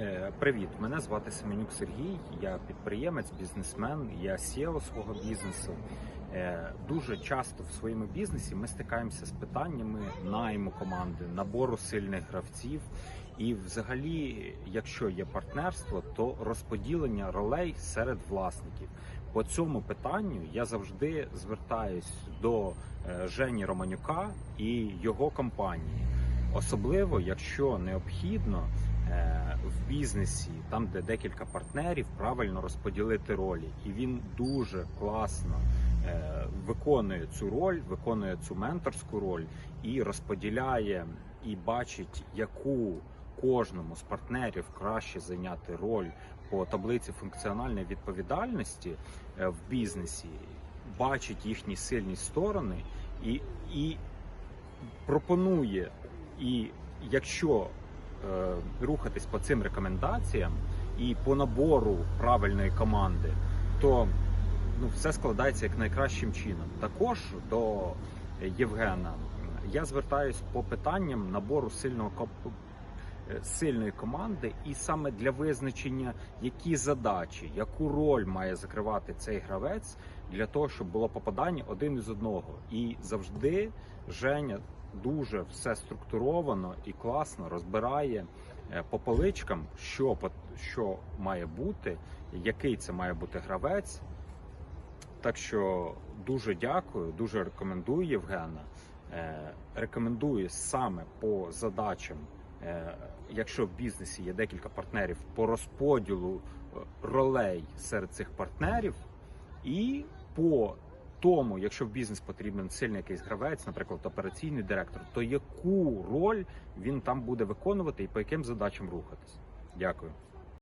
Е, Привіт, мене звати Семенюк Сергій. Я підприємець, бізнесмен, я SEO свого бізнесу. Е, Дуже часто в своєму бізнесі ми стикаємося з питаннями найму команди, набору сильних гравців. І, взагалі, якщо є партнерство, то розподілення ролей серед власників. По цьому питанню я завжди звертаюсь до е, Жені Романюка і його компанії. Особливо, якщо необхідно в бізнесі, там де декілька партнерів, правильно розподілити ролі, і він дуже класно е, виконує цю роль, виконує цю менторську роль і розподіляє і бачить, яку кожному з партнерів краще зайняти роль по таблиці функціональної відповідальності е, в бізнесі, бачить їхні сильні сторони і, і пропонує. І якщо е, рухатись по цим рекомендаціям і по набору правильної команди, то ну, все складається як найкращим чином. Також до Євгена я звертаюсь по питанням набору сильного е, сильної команди, і саме для визначення, які задачі, яку роль має закривати цей гравець для того, щоб було попадання один із одного. І завжди Женя дуже все структуровано і класно розбирає е, по поличкам, що, що має бути, який це має бути гравець. Так що дуже дякую, дуже рекомендую Євгена. Е, рекомендую саме по задачам, якщо в бізнесі є декілька партнерів, по розподілу е, ролей серед цих партнерів, і по тому, якщо в бізнес потрібен сильний якийсь гравець, наприклад, операційний директор, то яку роль він там буде виконувати і по яким задачам рухатись. Дякую.